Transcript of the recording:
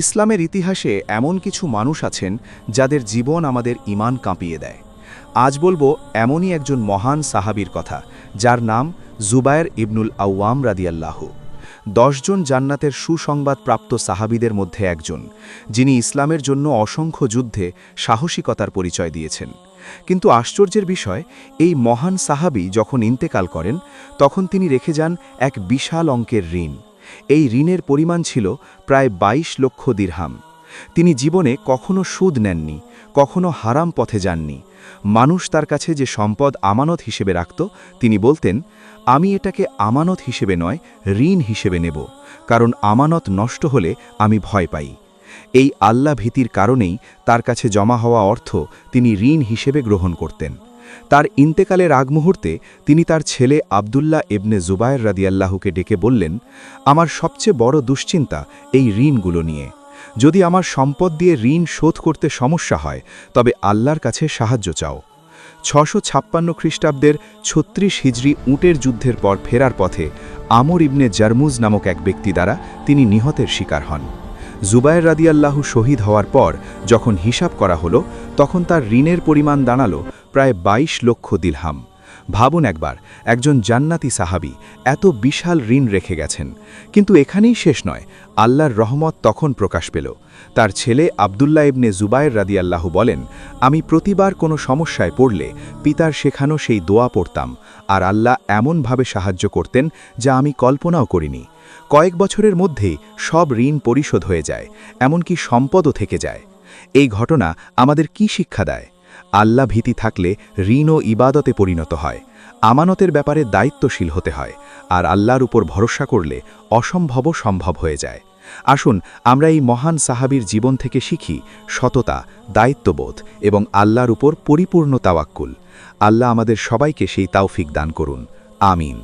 ইসলামের ইতিহাসে এমন কিছু মানুষ আছেন যাদের জীবন আমাদের ইমান কাঁপিয়ে দেয়। আজ বলব এমনই একজন মহান সাহাবীর কথা, যার নাম জুবায়ের ইবনুল আউয়াম রাদিয়াল্লাহ। দশজন জান্নাতের সুসংবাদ প্রাপ্ত সাহাবীদের মধ্যে একজন, যিনি ইসলামের জন্য অসংখ্য যুদ্ধে সাহসিকতার পরিচয় দিয়েছেন। কিন্তু আশ্চর্যের বিষয়, এই মহান সাহাবী যখন ইন্তেকাল করেন, তখন তিনি রেখে যান এক বিশাল অঙ্কের ঋণ। এই ঋণের পরিমাণ ছিল প্রায় ২২ লক্ষ দিরহাম। তিনি জীবনে কখনো সুদ নেননি, কখনো হারাম পথে যাননি। মানুষ তার কাছে যে সম্পদ আমানত হিসেবে রাখত, তিনি বলতেন, আমি এটাকে আমানত হিসেবে নয়, ঋণ হিসেবে নেব, কারণ আমানত নষ্ট হলে আমি ভয় পাই। এই আল্লাহ ভীতির কারণেই তার কাছে জমা হওয়া অর্থ তিনি ঋণ হিসেবে গ্রহণ করতেন। তার ইন্তেকালের আগ মুহূর্তে তিনি তার ছেলে আবদুল্লাহ এবনে জুবায়ের রাদিয়াল্লাহুকে ডেকে বললেন, আমার সবচেয়ে বড় দুশ্চিন্তা এই ঋণগুলো নিয়ে। যদি আমার সম্পদ দিয়ে ঋণ শোধ করতে সমস্যা হয়, তবে আল্লাহর কাছে সাহায্য চাও। ছশো ছাপ্পান্ন খ্রিস্টাব্দের ছত্রিশ হিজড়ি উটের যুদ্ধের পর ফেরার পথে আমর ইবনে জারমুজ নামক এক ব্যক্তি দ্বারা তিনি নিহতের শিকার হন। জুবায়ের রাদিয়াল্লাহু শহীদ হওয়ার পর যখন হিসাব করা হলো, তখন তার ঋণের পরিমাণ দাঁড়াল প্রায় ২২ লক্ষ দিলহাম। ভাবুন একবার, একজন জান্নাতি সাহাবি এত বিশাল ঋণ রেখে গেছেন। কিন্তু এখানেই শেষ নয়, আল্লাহর রহমত তখন প্রকাশ পেল। তার ছেলে আবদুল্লাহ ইবনে জুবায়ের রাদিয়াল্লাহু বলেন, আমি প্রতিবার কোনো সমস্যায় পড়লে পিতার শেখানো সেই দোয়া পড়তাম, আর আল্লাহ এমনভাবে সাহায্য করতেন যা আমি কল্পনাও করিনি। কয়েক বছরের মধ্যেই সব ঋণ পরিশোধ হয়ে যায়, এমনকি সম্পদও থেকে যায়। এই ঘটনা আমাদের কি শিক্ষা দেয়? আল্লাহ ভীতি থাকলে ঋণ ও ইবাদতে পরিণত হয়। আমানতের ব্যাপারে দায়িত্বশীল হতে হয়, আর আল্লাহর উপর ভরসা করলে অসম্ভব সম্ভব হয়ে যায়। আসুন, আমরা এই মহান সাহাবির জীবন থেকে শিখি সততা, দায়িত্ববোধ এবং আল্লাহর উপর পরিপূর্ণ তাওয়াক্কুল। আল্লাহ আমাদের সবাইকে সেই তাওফিক দান করুন। আমিন।